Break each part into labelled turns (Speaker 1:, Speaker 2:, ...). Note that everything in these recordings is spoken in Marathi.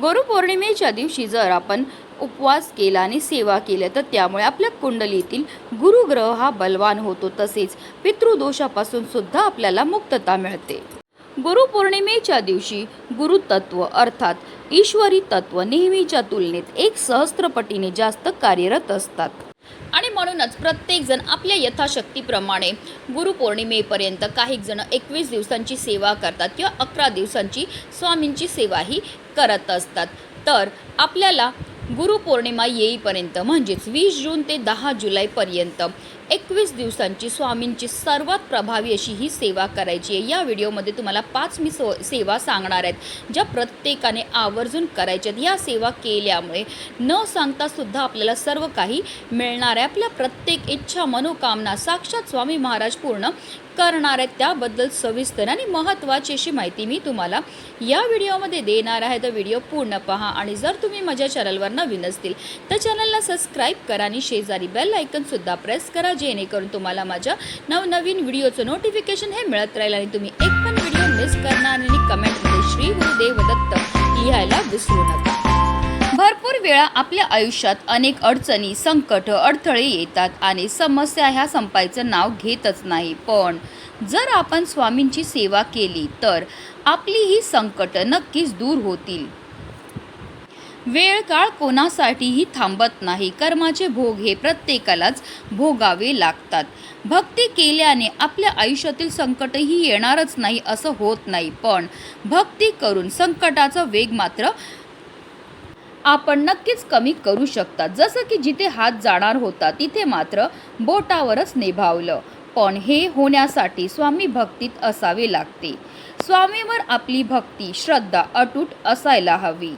Speaker 1: गुरुपौर्णिमेच्या दिवशी जर आपण उपवास केला आणि सेवा केल्या तर त्यामुळे आपल्या कुंडलीतील गुरुग्रह हा बलवान होतो तसेच पितृदोषापासून सुद्धा आपल्याला मुक्तता मिळते. गुरुपौर्णिमेच्या दिवशी गुरुतत्व अर्थात ईश्वरी तत्व नेहमीच्या तुलनेत एक सहस्त्रपटीने जास्त कार्यरत असतात. म्हणूनच प्रत्येकजण आपल्या यथाशक्तीप्रमाणे गुरुपौर्णिमेपर्यंत काही जण एकवीस दिवसांची सेवा करतात किंवा अकरा दिवसांची स्वामींची सेवाही करत असतात. तर आपल्याला गुरुपौर्णिमा येईपर्यंत म्हणजेच वीस जून ते दहा जुलैपर्यंत एकवीस दिवसांची स्वामींची सर्वात प्रभावी अशी ही सेवा करायची आहे. या व्हिडिओमध्ये तुम्हाला पाच मी सो सेवा सांगणार आहेत ज्या प्रत्येकाने आवर्जून करायच्या आहेत. या सेवा केल्यामुळे न सांगता सुद्धा आपल्याला सर्व काही मिळणार आहे. आपल्या प्रत्येक इच्छा मनोकामना साक्षात स्वामी महाराज पूर्ण करणार आहेत. त्याबद्दल सविस्तर आणि महत्त्वाची अशी माहिती मी तुम्हाला या व्हिडिओमध्ये देणार आहे. तर व्हिडिओ पूर्ण पहा आणि जर तुम्ही माझ्या चॅनलवर नवीन असतील तर चॅनलला सबस्क्राईब करा आणि शेजारी बेल आयकनसुद्धा प्रेस करा. जेणेकरून तुम्हाला माझ्या नवनवीन व्हिडिओचं नोटिफिकेशन हे मिळत राहील आणि तुम्ही एक पण व्हिडिओ मिस करणार आणि कमेंटमध्ये श्री गुरुदेव दत्त लिहायला विसरू नका. भरपूर वेळा आपल्या आयुष्यात अनेक अडचणी संकट अडथळे येतात आणि समस्या ह्या संपायचं नाव घेतच नाही. पण जर आपण स्वामींची सेवा केली तर आपली ही संकट नक्कीच दूर होतील. वेळ काळ कोणासाठीही थांबत नाही. कर्माचे भोग हे प्रत्येकालाच भोगावे लागतात. भक्ती केल्याने आपल्या आयुष्यातील संकटही येणारच नाही असं होत नाही. पण भक्ती करून संकटाचा वेग मात्र आपण नक्कीच कमी करू शकता. जसं की जिथे हात जाणार होता तिथे मात्र बोटावरच निभावलं. पण हे होण्यासाठी स्वामी भक्तीत असावे लागते. स्वामीवर आपली भक्ती श्रद्धा अटूट असायला हवी.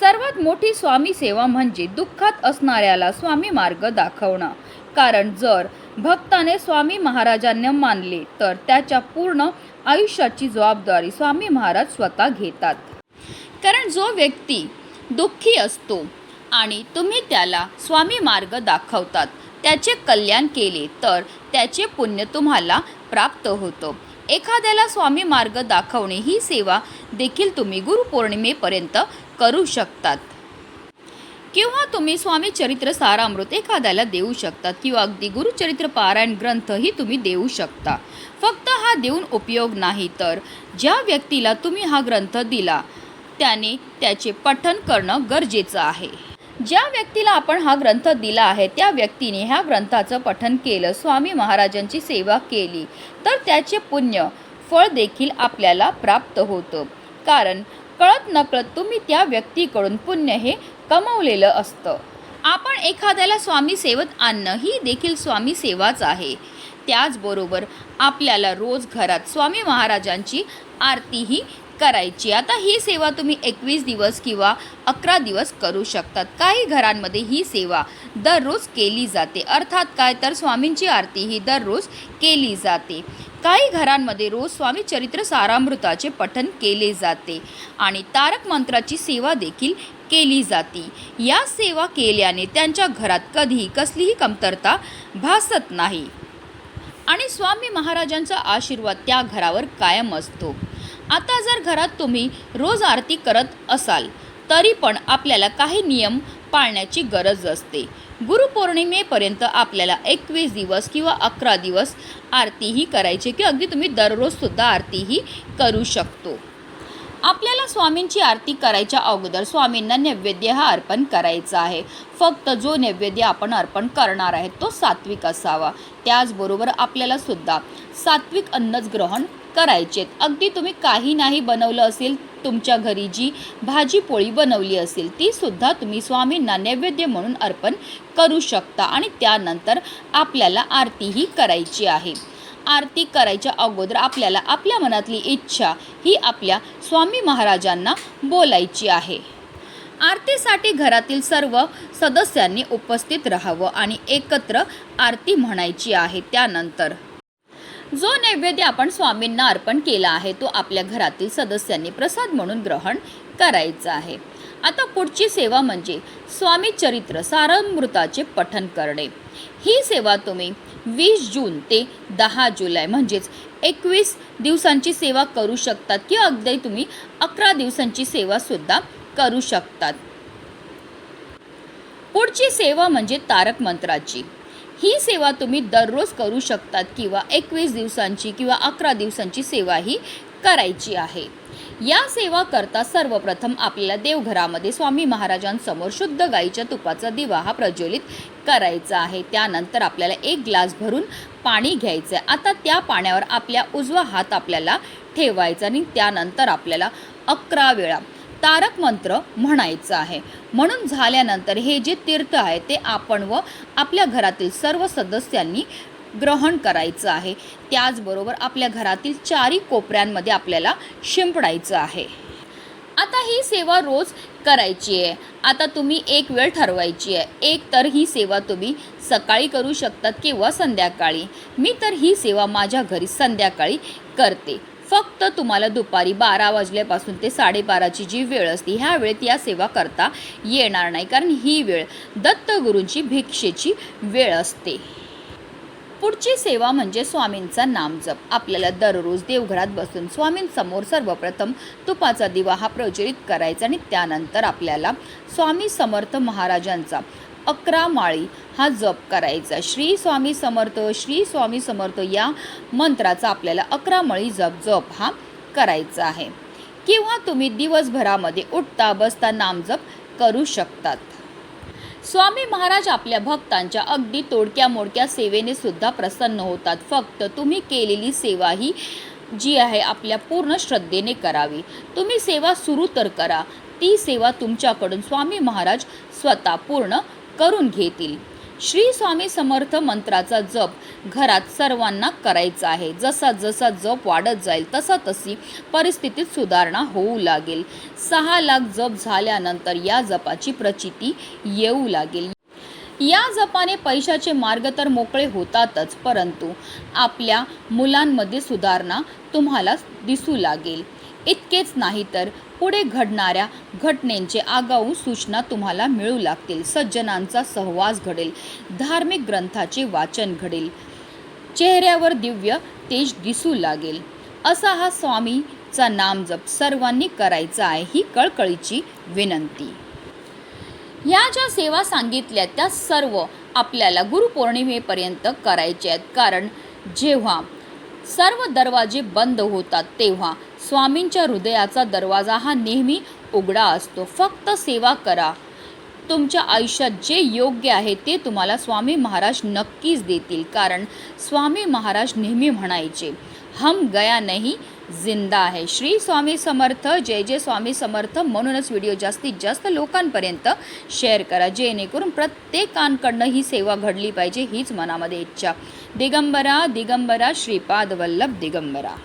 Speaker 1: सर्वात मोठी स्वामी सेवा म्हणजे दुःखात असणाऱ्याला स्वामी मार्ग दाखवणं. कारण जर भक्ताने स्वामी महाराजांना मानले तर त्याच्या पूर्ण आयुष्याची जबाबदारी स्वामी महाराज स्वतः घेतात. कारण जो व्यक्ती दुःखी असतो आणि तुम्ही त्याला स्वामी मार्ग दाखवतात त्याचे कल्याण केले तर त्याचे पुण्य तुम्हाला प्राप्त होतं. एखाद्याला स्वामी मार्ग दाखवणे ही सेवा देखील तुम्ही गुरुपौर्णिमेपर्यंत करू शकतात. किंवा तुम्ही स्वामी चरित्र सारामृत एखाद्याला देऊ शकतात किंवा अगदी गुरुचरित्र पारायण ग्रंथही तुम्ही देऊ शकता. फक्त हा देऊन उपयोग नाही तर ज्या व्यक्तीला तुम्ही हा ग्रंथ दिला त्याने त्याचे पठन करणं गरजेचं आहे. ज्या व्यक्तीला आपण हा ग्रंथ दिला आहे त्या व्यक्तीने ह्या ग्रंथाचं पठन केलं स्वामी महाराजांची सेवा केली तर त्याचे पुण्य फळ देखील आपल्याला प्राप्त होतं. कारण कळत नकळत तुम्ही त्या व्यक्तीकडून पुण्य हे कमवलेलं असतं. आपण एखाद्याला स्वामी सेवत आणणं ही देखील स्वामी सेवाच आहे. त्याचबरोबर आपल्याला रोज घरात स्वामी महाराजांची आरतीही करायची. आता ही सेवा तुम्ही एकवीस दिवस किंवा अकरा दिवस करू शकतात. काही घरांमध्ये ही सेवा दररोज केली जाते. अर्थात काय? तर स्वामींची आरती ही दररोज केली जाते. काही घरांमध्ये रोज स्वामी चरित्र सारामृताचे पठन केले जाते आणि तारक मंत्राची सेवा देखील केली जाते. या सेवा केल्याने त्यांच्या घरात कधीही कसलीही कमतरता भासत नाही. आणि स्वामी महाराजांचा आशीर्वाद त्या घरावर कायम असतो. आता जर घरात तुम्ही रोज आरती करत असाल तरी पण आपल्याला काही नियम पाळण्याची गरज असते. गुरुपौर्णिमेपर्यंत आपल्याला एकवीस दिवस किंवा अकरा दिवस आरतीही करायची की अगदी तुम्ही दररोजसुद्धा आरतीही करू शकतो. आपल्याला स्वामींची आरती करायच्या अगोदर स्वामींना नैवेद्य हा अर्पण करायचा आहे. फक्त जो नैवेद्य आपण अर्पण करणार आहे तो सात्विक असावा. त्याचबरोबर आपल्याला सुद्धा सात्विक अन्नच ग्रहण करायचे अगदी तुम्ही काही नाही बनवलं असेल तुमच्या घरी जी भाजी पोळी बनवली असेल ती सुद्धा तुम्ही स्वामींना नैवेद्य म्हणून अर्पण करू शकता आणि त्यानंतर आपल्याला आरतीही करायची आहे. आरती करायच्या अगोदर आपल्याला आपल्या मनातली इच्छा ही आपल्या स्वामी महाराजांना बोलायची आहे. आरतीसाठी घरातील सर्व सदस्यांनी उपस्थित राहावं आणि एकत्र आरती म्हणायची आहे. त्यानंतर जो नैवेद्य आपण स्वामींना अर्पण केला आहे तो आपल्या घरातील सदस्यांनी प्रसाद म्हणून ग्रहण करायचा आहे. आता पुढची सेवा म्हणजे स्वामी चरित्र सारमृताचे पठण करणे. ही सेवा तुम्ही वीस जून ते दहा जुलै म्हणजेच एकवीस दिवसांची सेवा करू शकतात किंवा अगदी तुम्ही अकरा दिवसांची सेवासुद्धा करू शकतात. पुढची सेवा म्हणजे तारक मंत्राची. ही सेवा तुम्ही दररोज करू शकतात किंवा एकवीस दिवसांची किंवा अकरा दिवसांची सेवा ही करायची आहे. या सेवा करता सर्वप्रथम आपल्याला देवघरामध्ये स्वामी महाराजांसमोर शुद्ध गाईच्या तुपाचा दिवा हा प्रज्वलित करायचा आहे. त्यानंतर आपल्याला एक ग्लास भरून पाणी घ्यायचं आहे. आता त्या पाण्यावर आपल्या उजवा हात आपल्याला ठेवायचा आणि त्यानंतर आपल्याला अकरा वेळा तारक मंत्र म्हणायचं आहे. म्हणून झाल्यानंतर हे जे तीर्थ आहे ते आपण व आपल्या घरातील सर्व सदस्यांनी ग्रहण करायचं आहे. त्याचबरोबर आपल्या घरातील चारी कोपऱ्यांमध्ये आपल्याला शिंपडायचं आहे. आता ही सेवा रोज करायची आहे. आता तुम्ही एक वेळ ठरवायची आहे. एक तर ही सेवा तुम्ही सकाळी करू शकतात किंवा संध्याकाळी. मी तर ही सेवा माझ्या घरी संध्याकाळी करते. फक्त तुम्हाला दुपारी बारा वाजल्यापासून ते साडेबाराची जी वेळ असते ह्या वेळेत या सेवा करता येणार नाही. कारण ही वेळ दत्तगुरूंची भिक्षेची वेळ असते. पुढची सेवा म्हणजे स्वामींचा नामजप आपल्याला दररोज देवघरात बसून स्वामींसमोर सर्वप्रथम तुपाचा दिवा हा प्रज्वलित करायचा आणि त्यानंतर आपल्याला स्वामी समर्थ महाराजांचा अकरा माळी हा जप करायचा. श्री स्वामी समर्थ श्री स्वामी समर्थ या मंत्राचा आपल्याला अकरा माळी जप जप हा करायचा आहे. किंवा तुम्ही दिवसभरामध्ये उठता बसता नामजप करू शकतात. स्वामी महाराज आपल्या भक्तांच्या अगदी तोडक्या मोडक्या सेवेने सुद्धा प्रसन्न होतात. फक्त तुम्ही केलेली सेवा ही जी आहे आपल्या पूर्ण श्रद्धेने करावी. तुम्ही सेवा सुरू तर करा. ती सेवा तुमच्याकडून स्वामी महाराज स्वतः पूर्ण करून घेतील. श्री स्वामी समर्थ मंत्राचा जप घरात सर्वांना करायचा आहे. जसा जसा जप वाढत जाईल तसा तशी परिस्थितीत सुधारणा होऊ लागेल. सहा लाख जप झाल्यानंतर या जपाची प्रचिती येऊ लागेल. या जपाने पैशाचे मार्ग तर मोकळे होतातच परंतु आपल्या मुलांमध्ये सुधारणा तुम्हाला दिसू लागेल. इतकेच नाही तर पुढे घडणाऱ्या घटनेंचे आगाऊ सूचना तुम्हाला मिळू लागतील. सज्जनांचा सहवास घडेल. धार्मिक ग्रंथाचे वाचन घडेल. चेहऱ्यावर दिव्य तेज दिसू लागेल. असा हा स्वामीचा नामजप सर्वांनी करायचा आहे ही कळकळीची विनंती. ह्या ज्या सेवा सांगितल्या त्या सर्व आपल्याला गुरुपौर्णिमेपर्यंत करायच्या आहेत. कारण जेव्हा सर्व दरवाजे बंद होतात तेव्हा स्वामींच्या हृदयाचा दरवाजा हा नेहमी उघडा असतो. फक्त सेवा करा. तुमच्या आयुष्यात जे योग्य आहे ते तुम्हाला स्वामी महाराज नक्कीच देतील. कारण स्वामी महाराज नेहमी म्हणायचे हम गया नाही जिंदा आहे. श्री स्वामी समर्थ जय जय स्वामी समर्थ म्हणूनच व्हिडिओ जास्तीत जास्त लोकांपर्यंत शेअर करा. जेणेकरून प्रत्येकांकडनं ही सेवा घडली पाहिजे हीच मनामध्ये इच्छा. दिगंबरा दिगंबरा श्रीपाद वल्लभ दिगंबरा.